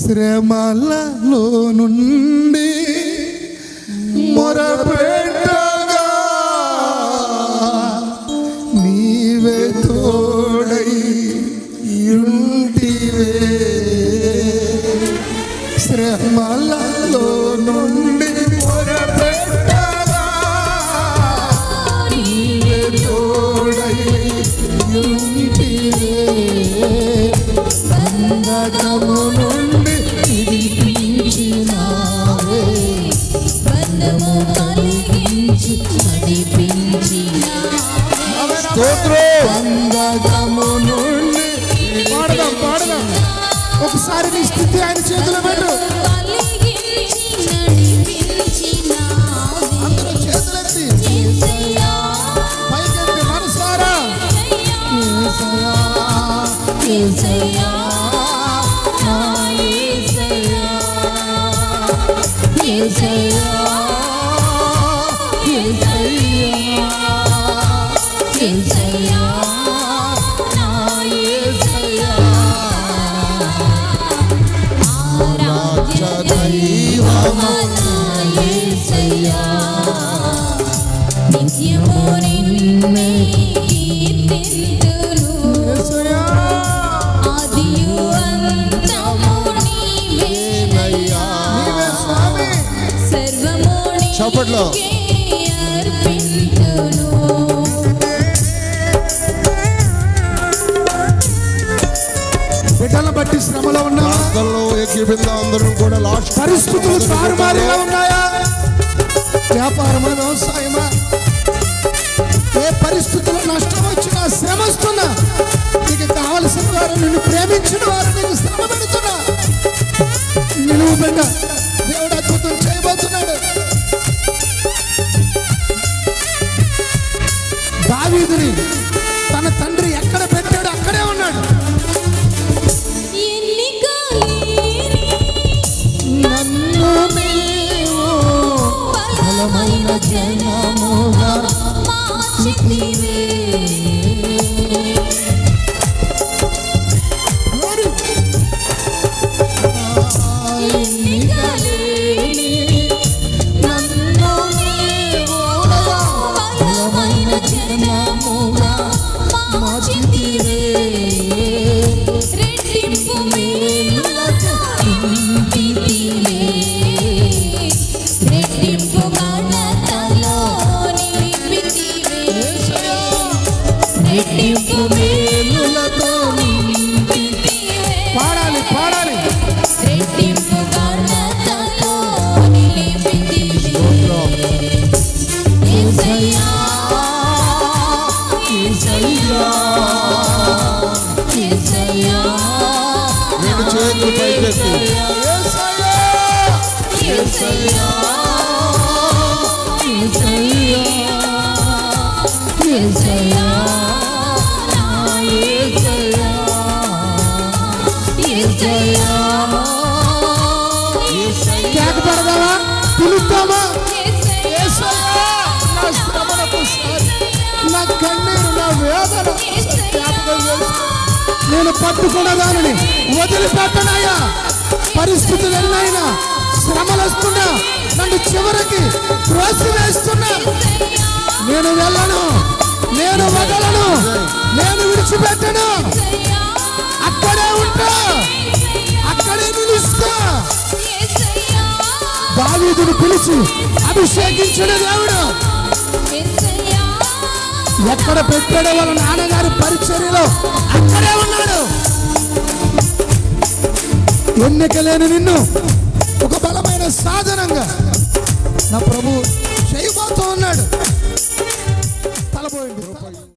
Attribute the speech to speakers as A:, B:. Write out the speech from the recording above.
A: శ్రమలలో నుండి మొరపెట్టగా నీవే తోడై ఉంటివే శ్రమలలో నుండి పాడదాం పాడదాం. ఒకసారి నీ స్థితి ఆయన చేతిలో పెట్టు. అందరూ చేతులెత్తి.
B: యేసయ్యా,
A: పైకెత్తి మనసారా. యేసయ్యా, చప్పట్లో. బిడ్డలను బట్టి శ్రమలో
C: ప్రార్థనలో ఎక్కిపోయిందా అందరం కూడా లాస్ట్
A: పరిస్థితులు తారుమారుగా ఉన్నాయా? వ్యాపారమా వ్యవసాయమా? ఏ పరిస్థితుల్లో నష్టం వచ్చినా శ్రమ వస్తున్నా నీకు కావలసిన వారు నిన్ను ప్రేమించిన వారు నీకు శ్రమ పెడుతున్నా? నిలువు బిడ్డ. దావీదుని తన తండ్రి ఎక్కడ పెట్టాడు అక్కడే ఉన్నాడు. నన్ను
B: బలమైన జనముగా
A: పాడాలి పాడాలి.
C: రెండు చేతులు పైకెత్తి
A: యేసయ్యా!
B: యేసయ్యా, యేసయ్యా, నా
A: శ్రమలకు నా కన్నీరు నా వేదన నేను పట్టుకున్న దానిని వదిలిపెట్టనయ్యా. పరిస్థితులు ఎన్నైనా శ్రమలు వస్తున్నా నన్ను చివరికి త్రోసివేస్తున్నా. నేను వెళ్ళను నేను వదలను నేను విడిచిపెట్టను. అక్కడే ఉంటా అక్కడే నిలుస్తా
B: యేసయ్యా,
A: చేసి అభిషేకించడం దేవుడు. ఎక్కడ పెట్టాడో వాళ్ళ నాన్నగారి పరిచర్యలో అక్కడే ఉన్నాడు. ఎన్నిక లేని నిన్ను ఒక బలమైన సాధనంగా నా ప్రభు చేయబోతూ ఉన్నాడు. తలపోయింది.